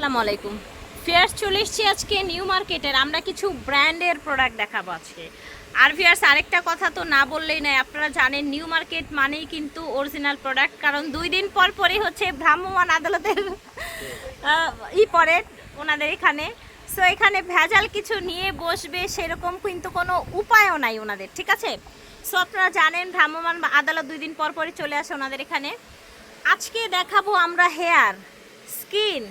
আসসালামু আলাইকুম। ফিয়ার্স চলে এসেছি আজকে নিউ মার্কেটের, আমরা কিছু ব্র্যান্ডের প্রোডাক্ট দেখাবো আজকে। আর ফিয়ার্স, আরেকটা কথা তো না বললেই নয়, আপনারা জানেন নিউ মার্কেট মানেই কিন্তু অরিজিনাল প্রোডাক্ট কারণ দুই দিন পর পরই হচ্ছে ভ্রাম্যমান আদালতের ই পড়ে ওনাদের এখানে। সো এখানে ভেজাল কিছু নিয়ে বসবে, সেরকম কিন্তু কোনো উপায়ও নাই ওনাদের, ঠিক আছে? সো আপনারা জানেন ভ্রাম্যমাণ আদালত দুই দিন পর পরই চলে আসে ওনাদের এখানে। আজকে দেখাবো আমরা হেয়ার স্কিন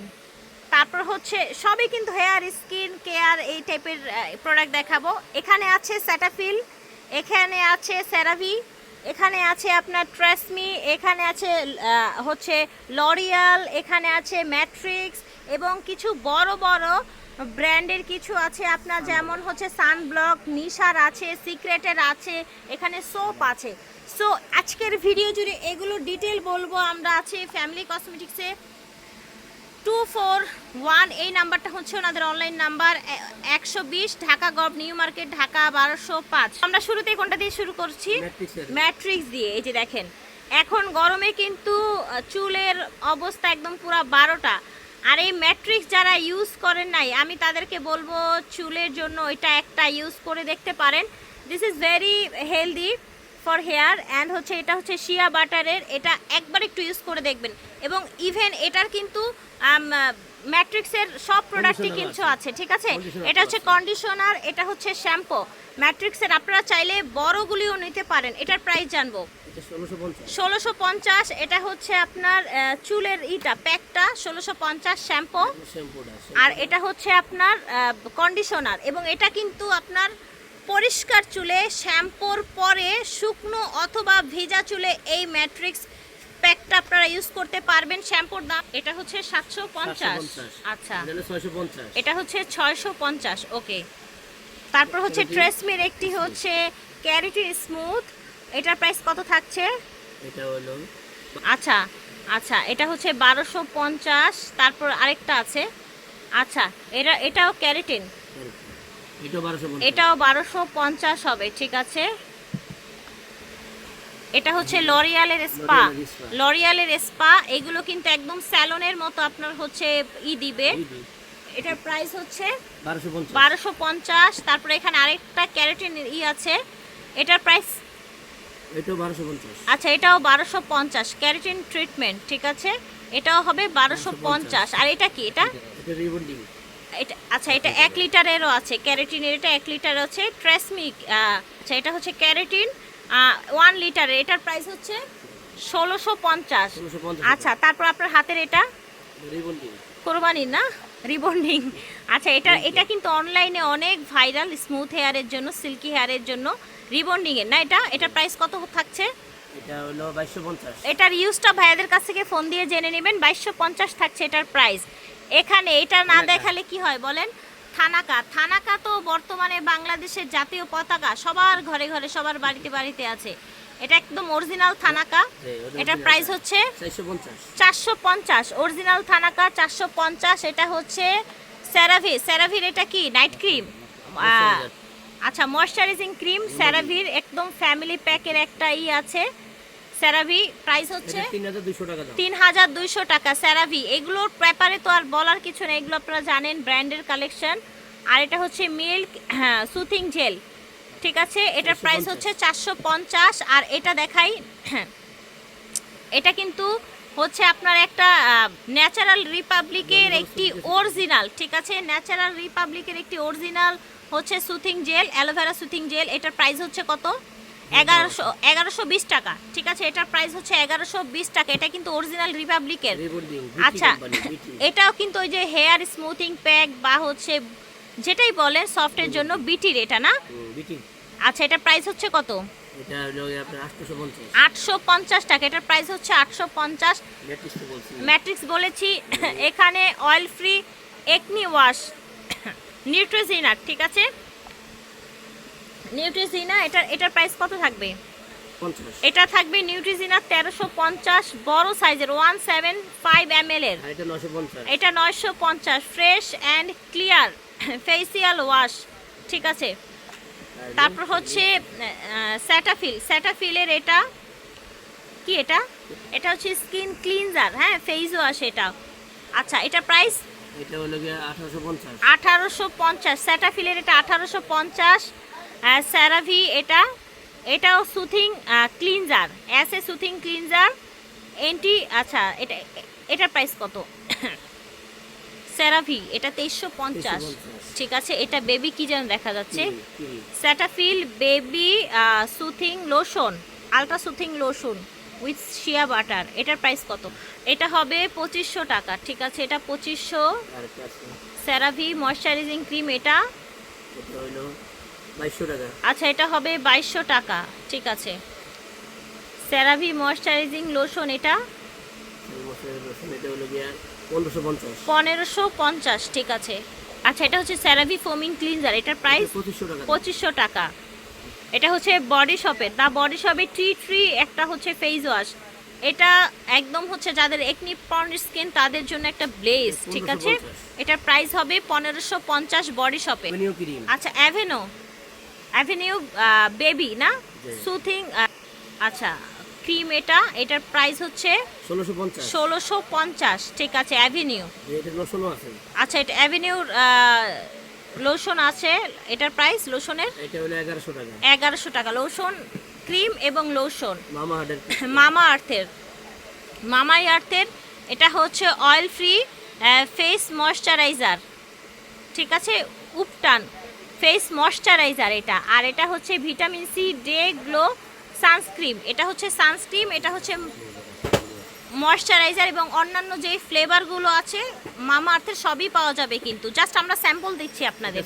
তারপর হচ্ছে সবই কিন্তু হেয়ার স্কিন কেয়ার এই টাইপের প্রোডাক্ট দেখাবো। এখানে আছে স্যাটাফিল এখানে আছে সেরাভি এখানে আছে আপনার ট্রেসমি এখানে আছে হচ্ছে লরিয়াল এখানে আছে ম্যাট্রিক্স এবং কিছু বড় বড় ব্র্যান্ডের কিছু আছে আপনার, যেমন হচ্ছে সানব্লক নিশার আছে সিক্রেটের আছে, এখানে সোপ আছে। সো আজকের ভিডিও জুড়ে এগুলো ডিটেল বলব আমরা আছে ফ্যামিলি কসমেটিক্সে টু ফোর ওয়ান এই নাম্বারটা হচ্ছে ওনাদের অনলাইন নাম্বার একশো বিশ Dhaka gov new market Dhaka বারোশো পাঁচ। আমরা শুরুতেই কোনটা দিয়ে শুরু করছি? ম্যাট্রিক্স দিয়ে এই যে দেখেন। এখন গরমে কিন্তু চুলের অবস্থা একদম পুরো বারোটা। আর এই ম্যাট্রিক্স যারা ইউজ করেন নাই আমি তাদেরকে বলব চুলের জন্য এটা একটা ইউজ করে দেখতে পারেন। This is very healthy for hair and হচ্ছে এটা হচ্ছে শিয়া বাটারের এটা একবার একটু ইউজ করে দেখবেন। এবং ইভেন এটার কিন্তু ম্যাট্রিক্সের সব প্রোডাক্টই কিন্তু আছে। ঠিক আছে? এটা হচ্ছে কন্ডিশনার এটা হচ্ছে শ্যাম্পু ম্যাট্রিক্সের আপনারা চাইলে বড়গুলিও নিতে পারেন এটার প্রাইস জানব। ষোলোশো পঞ্চাশ। এটা হচ্ছে আপনার চুলের ইটা প্যাকটা ষোলোশো পঞ্চাশ শ্যাম্পু আর এটা হচ্ছে আপনার কন্ডিশনার এবং এটা কিন্তু আপনার পরিষ্কার চুলে শ্যাম্পুর পরে শুকনো অথবা ভেজা চুলে এই ম্যাট্রিক্স প্যাকটা আপনারা ইউজ করতে পারবেন শ্যাম্পুর দাম। এটা হচ্ছে সাতশো পঞ্চাশ। আচ্ছা। এটা হচ্ছে ছয়শো পঞ্চাশ ওকে। তারপর হচ্ছে ট্রেসমির একটি হচ্ছে ক্যারিটিন স্মুথ এটার প্রাইস কত থাকছে? এটা হলো আচ্ছা আচ্ছা এটা হচ্ছে বারোশো পঞ্চাশ। তারপর আরেকটা আছে। আচ্ছা এটা এটাও ক্যারেটিন এটাও বারোশো পঞ্চাশ। হবে ঠিক আছে? এটা হচ্ছে লরিয়ালের স্পা লরিয়ালের স্পা এগুলো কিন্তু একদম স্যালনের মতো আপনার হচ্ছে ই দিবে। এটার প্রাইস হচ্ছে বারোশো পঞ্চাশ। তারপরে এখানে আরেকটা ক্যারেটিন ই আছে। এটার প্রাইস আচ্ছা এটাও বারোশো পঞ্চাশ ক্যারেটিন ট্রিটমেন্ট ঠিক আছে? এটাও হবে বারোশো পঞ্চাশ। আর এটা কি? এটা এটা রিবন্ডিং এটা আচ্ছা এটা এক লিটারেরও আছে ক্যারেটিনের এটা এক লিটার আছে ট্রেসমিক আচ্ছা এটা হচ্ছে ক্যারেটিন ওয়ান লিটারের এটার প্রাইস হচ্ছে ষোলোশো পঞ্চাশ। আচ্ছা তারপর আপনার হাতের এটা? কোরবানি না? রিবন্ডিং। আচ্ছা এটা এটা কিন্তু অনলাইনে অনেক ভাইরাল স্মুথ হেয়ারের জন্য সিল্কি হেয়ারের জন্য রিবন্ডিংয়ের না এটা? এটার প্রাইস কত থাকছে? এটা হলো বাইশশো পঞ্চাশ। এটার ইউজটা ভাইয়াদের কাছ থেকে ফোন দিয়ে জেনে নেবেন বাইশশো পঞ্চাশ থাকছে এটার প্রাইস। এখানে এটা না দেখালে কি হয় বলেন? থানাকা। থানাকা তো বর্তমানে বাংলাদেশের জাতীয় পতাকা সবার ঘরে ঘরে সবার বাড়িতে বাড়িতে আছে। এটা একদম অরিজিনাল থানাকা। এটার প্রাইস হচ্ছে চারশো পঞ্চাশ। চারশো পঞ্চাশ। অরিজিনাল থানাকা চারশো পঞ্চাশ। এটা হচ্ছে স্যারাভি স্যারাভির এটা কি? নাইট ক্রিম আচ্ছা ময়শ্চারাইজিং ক্রিম স্যারাভির একদম ফ্যামিলি প্যাকের একটা ই আছে। স্যারাভি প্রাইস হচ্ছে তিন হাজার দুশো টাকা দাম। তিন হাজার দুইশো টাকা স্যারাভি এগুলোর ব্যাপারে তো আর বলার কিছু নেই এগুলো আপনারা জানেন ব্র্যান্ডের কালেকশন আর এটা হচ্ছে মিল্ক সুথিং জেল ঠিক আছে? এটার প্রাইস হচ্ছে চারশো পঞ্চাশ আর এটা দেখাই এটা কিন্তু হচ্ছে আপনার একটা ন্যাচারাল রিপাবলিকের একটি অরিজিনাল ঠিক আছে? ন্যাচারাল রিপাবলিকের একটি অরিজিনাল হচ্ছে soothing gel aloe vera soothing gel এটার প্রাইস হচ্ছে কত? এগারোশো এগারোশো বিশ টাকা। ঠিক আছে? এটার প্রাইস হচ্ছে এগারোশো বিশ টাকা। এটা কিন্তু অরিজিনাল রিপাবলিকের আচ্ছা এটাও কিন্তু ওই যে হেয়ার স্মুথিং প্যাক বা হচ্ছে যেটাই বলেন সফটের জন্য বিটির এটা না? আচ্ছা এটার প্রাইস হচ্ছে কত? এটা আটশো পঞ্চাশ টাকা। এটার প্রাইস হচ্ছে আটশো পঞ্চাশ ম্যাট্রিক্স বলেছি। এখানে অয়েল ফ্রি একনি ওয়াশ নিউট্রিজিনার ঠিক আছে? নিউট্রিজিনা এটা এটার প্রাইস কত থাকবে? এটা থাকবে নিউট্রিজিনা তেরোশো পঞ্চাশ বড় সাইজের ওয়ান সেভেন ফাইভ এম এর। এটা নয়শো পঞ্চাশ। Fresh and clear facial wash ঠিক আছে? তারপর হচ্ছে স্যাটাফিল স্যাটাফিলের এটা কি এটা? এটা হচ্ছে স্কিন ক্লিনজার হ্যাঁ ফেস ওয়াশ এটা। আচ্ছা এটা প্রাইস এটা হলো গিয়ে আঠারোশো পঞ্চাশ। আঠারোশো পঞ্চাশ স্যাটাফিলের এটা আঠারোশো পঞ্চাশ স্যারাভি এটা এটাও soothing cleanser as a soothing cleanser anti আচ্ছা এটা এটার প্রাইস কত? স্যারাভি এটা তেইশশো পঞ্চাশ। ঠিক আছে এটা বেবি কি যেন দেখা যাচ্ছে। Cetaphil baby soothing lotion ultra soothing lotion with shea butter এটার প্রাইস কত? এটা হবে পঁচিশশো টাকা ঠিক আছে এটা পঁচিশশো। সেরাভি ময়শ্চারাইজিং ক্রিম এটা? আচ্ছা এটা হবে বাইশশো টাকা। ঠিক আছে। সেরাভি ময়শ্চারাইজিং লোশন এটা? পনেরোশো পঞ্চাশ। ঠিক আছে। আচ্ছা এটা হচ্ছে সেরাভি ফোমিং ক্লিনজার এটার প্রাইস পঁচিশশো টাকা। এটা হচ্ছে বডি শপের দা বডি শপের ট্রি ট্রি একটা হচ্ছে ফেস ওয়াশ এটা একদম হচ্ছে যাদের একনি পর্ন স্কিন তাদের জন্য একটা ব্লেজ ঠিক আছে। এটার প্রাইস হবে পনেরোশো পঞ্চাশ বডি শপে আচ্ছা অ্যাভেনো অ্যাভেনিউ বেবি না সুথিং আচ্ছা ক্রিম এটা এটার প্রাইস হচ্ছে ষোলোশো পঞ্চাশ। ঠিক আছে অ্যাভিনিউ আচ্ছা এটা অ্যাভিনিউর লোশন আছে এটার প্রাইস লোশনের এগারোশো টাকা। লোশন ক্রিম এবং লোশন মামা আর্থের। মামাই আর্থের এটা হচ্ছে অয়েল ফ্রি ফেস ময়শ্চারাইজার ঠিক আছে উপটান। ফেস ময়শ্চারাইজার এটা আর এটা হচ্ছে vitamin C day glow sunscreen. এটা হচ্ছে সানস্ক্রিম এটা হচ্ছে ময়শ্চারাইজার এবং অন্যান্য যে ফ্লেভারগুলো আছে মামা আর্থের সবই পাওয়া যাবে কিন্তু। জাস্ট আমরা স্যাম্পল দিচ্ছি আপনাদের।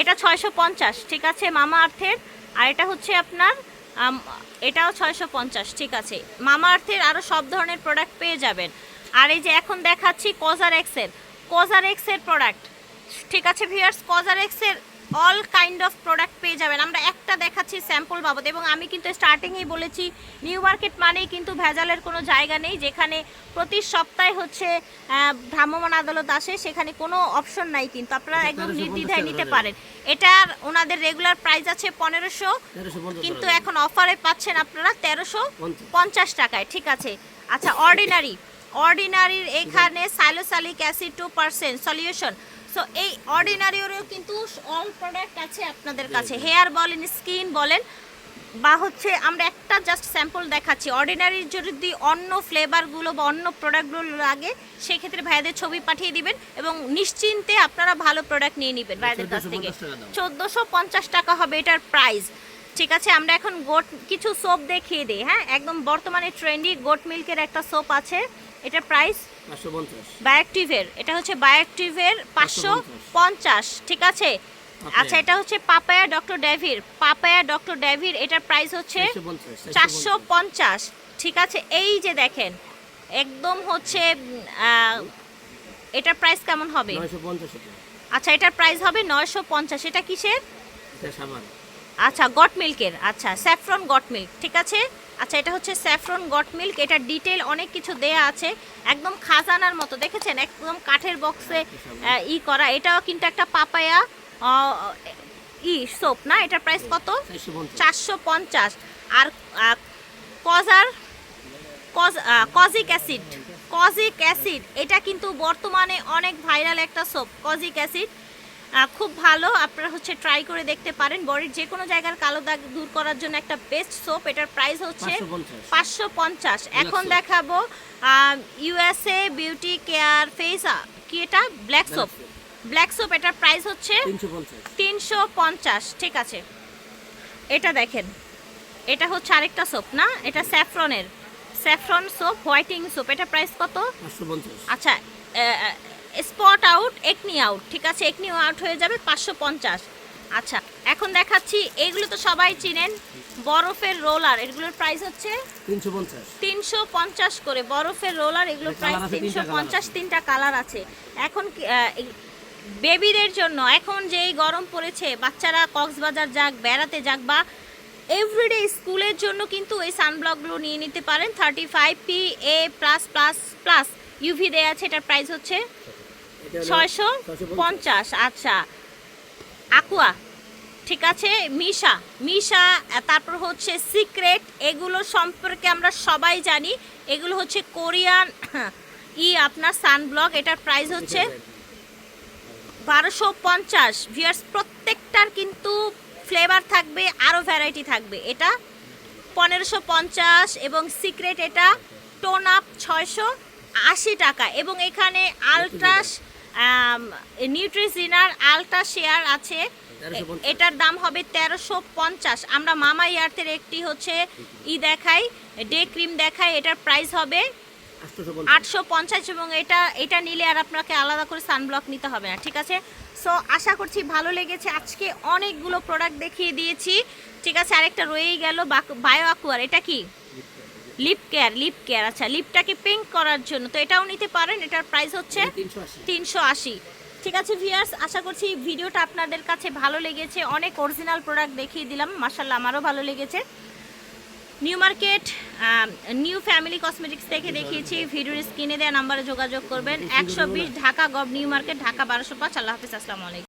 এটা ছয়শো পঞ্চাশ। ঠিক আছে মামা আর্থের। আর এটা হচ্ছে আপনার এটাও ছয়শো পঞ্চাশ ঠিক আছে। মামা আর্থের আরও সব ধরনের প্রোডাক্ট পেয়ে যাবেন। আর এই যে এখন দেখাচ্ছি কজার এক্সের কজার এক্সের প্রোডাক্ট ঠিক আছে ভিউয়ার্স কজার এক্সের অল কাইন্ড অফ প্রোডাক্ট পেয়ে যাবেন। আমরা একটা দেখাচ্ছি স্যাম্পল বাবদ এবং আমি কিন্তু স্টার্টিংয়েই বলেছি নিউ মার্কেট মানেই কিন্তু ভেজালের কোনো জায়গা নেই যেখানে প্রতি সপ্তাহে হচ্ছে আহ, ভ্রাম্যমাণ আদালত আসে সেখানে কোনো অপশন নাই কিন্তু। আপনারা একদম নির্দ্বিধায় নিতে পারেন। এটার ওনাদের রেগুলার প্রাইস আছে পনেরোশো কিন্তু এখন অফারে পাচ্ছেন আপনারা তেরোশো। পঞ্চাশ। টাকায় ঠিক আছে? আচ্ছা অর্ডিনারি অর্ডিনারির এখানে salicylic acid two percent solution so এই অর্ডিনারিরও কিন্তু অল প্রোডাক্ট আছে আপনাদের কাছে। হেয়ার বলেন স্কিন বলেন বা হচ্ছে আমরা একটা জাস্ট স্যাম্পল দেখাচ্ছি। অর্ডিনারির যদি অন্য ফ্লেভারগুলো বা অন্য প্রোডাক্টগুলো লাগে সেক্ষেত্রে ভাইয়াদের ছবি পাঠিয়ে দিবেন এবং নিশ্চিন্তে আপনারা ভালো প্রোডাক্ট নিয়ে নেবেন ভাইয়াদের কাছ থেকে। 1450 চোদ্দোশো পঞ্চাশ টাকা হবে এটার প্রাইস ঠিক আছে আমরা এখন গোট কিছু সোপ দেখিয়ে দিই হ্যাঁ? একদম বর্তমানে ট্রেন্ডি গোট মিল্কের একটা সোপ আছে। এটার প্রাইস? বায়োঅ্যাক্টিভের। এটা হচ্ছে বায়োঅ্যাক্টিভের পাঁচশো পঞ্চাশ। ঠিক আছে? আচ্ছা এটা হচ্ছে পাপায়া ডক্টর ডেভির। পাপায়া ডক্টর ডেভির এটার প্রাইস হচ্ছে চারশো পঞ্চাশ। ঠিক আছে? এই যে দেখেন একদম হচ্ছে এটার প্রাইস কেমন হবে? আচ্ছা এটার প্রাইস হবে নয়শো পঞ্চাশ। এটা কিসের? আচ্ছা গট মিল্কের। আচ্ছা স্যাফ্রন গট মিল্ক। ঠিক আছে? আচ্ছা এটা হচ্ছে স্যাফরন গট মিল্ক। এটা ডিটেল অনেক কিছু দেয়া আছে। একদম খাজানার মতো দেখেছেন? একদম কাঠের বক্সে ই করা। এটাও কিন্তু একটা পাপায়া ই সোপ না? এটার প্রাইস কত? চারশো পঞ্চাশ। আর কজার কজ- কজিক অ্যাসিড। Kojic acid. এটা কিন্তু বর্তমানে অনেক ভাইরাল একটা সোপ কজিক অ্যাসিড। খুব ভালো। আপনারা হচ্ছে ট্রাই করে দেখতে পারেন। বডির যে কোনো জায়গার কালো দাগ দূর করার জন্য একটা বেস্ট সোপ এটার প্রাইস হচ্ছে পাঁচশো পঞ্চাশ। এখন। দেখাবো ইউএসএ বিউটি কেয়ার ফেস কি এটা? ব্ল্যাক সোপ ব্ল্যাক সোপ এটার প্রাইস হচ্ছে তিনশো পঞ্চাশ। ঠিক আছে। এটা দেখেন। এটা হচ্ছে আরেকটা সোপ না? এটা স্যাফরনের স্যাফরন সোপ হোয়াইটিং সোপ এটা প্রাইস কত? আচ্ছা স্পট আউট একনি আউট ঠিক আছে? একনি আউট হয়ে যাবে পাঁচশো পঞ্চাশ। আচ্ছা এখন দেখাচ্ছি এগুলো তো সবাই চিনেন বরফের রোলার এগুলোর প্রাইস হচ্ছে তিনশো পঞ্চাশ। করে বরফের রোলার এগুলোর প্রাইস তিনশো পঞ্চাশ তিনটা কালার আছে। এখন বেবিদের জন্য এখন যেই গরম পড়েছে বাচ্চারা কক্সবাজার যাক বেড়াতে যাক বা এভরিডে স্কুলের জন্য কিন্তু এই সানব্লকগুলো নিয়ে নিতে পারেন thirty five P A plus plus plus UV দেওয়া আছে এটার প্রাইস হচ্ছে ছয়শো পঞ্চাশ। আচ্ছা। আকুয়া ঠিক আছে? মিশা মিশা তারপর হচ্ছে সিক্রেট এগুলো সম্পর্কে আমরা সবাই জানি। এগুলো হচ্ছে কোরিয়ান ই আপনার সানব্লক এটার প্রাইস হচ্ছে বারোশো পঞ্চাশ। ভিয়ার্স প্রত্যেকটার কিন্তু ফ্লেভার থাকবে আরও ভ্যারাইটি থাকবে। এটা পনেরোশো পঞ্চাশ এবং সিক্রেট এটা টোন আপ ছয়শো। আশি টাকা এবং এখানে আলট্রাস নিউট্রিজিনার আলট্রা শেয়ার আছে। এটার দাম হবে তেরোশো পঞ্চাশ। আমরা মামা ইয়ার্থের একটি হচ্ছে ই দেখাই ডে ক্রিম দেখাই এটার প্রাইস হবে আটশো পঞ্চাশ। এবং এটা এটা নিলে আর আপনাকে আলাদা করে সানব্লক নিতে হবে না ঠিক আছে? সো আশা করছি ভালো লেগেছে। আজকে অনেকগুলো প্রোডাক্ট দেখিয়ে দিয়েছি। ঠিক আছে আরেকটা রয়েই গেল বায়ো আকুয়ার এটা কি? লিপ কেয়ার লিপ কেয়ার আচ্ছা লিপটাকে পিঙ্ক করার জন্য তো এটাও নিতে পারেন এটার প্রাইস হচ্ছে তিনশো আশি। ঠিক আছে ভিয়ার্স আশা করছি ভিডিওটা আপনাদের কাছে ভালো লেগেছে অনেক অরিজিনাল প্রোডাক্ট দেখিয়ে দিলাম মাসাল্লাহ আমারও ভালো লেগেছে। New market new family cosmetics থেকে দেখিয়েছি ভিডিওর স্ক্রিনে দেওয়া নাম্বারে যোগাযোগ করবেন একশো বিশ Dhaka gov new market Dhaka বারোশো পাঁচ আল্লাহ হাফিজ আসসালামু আলাইকুম।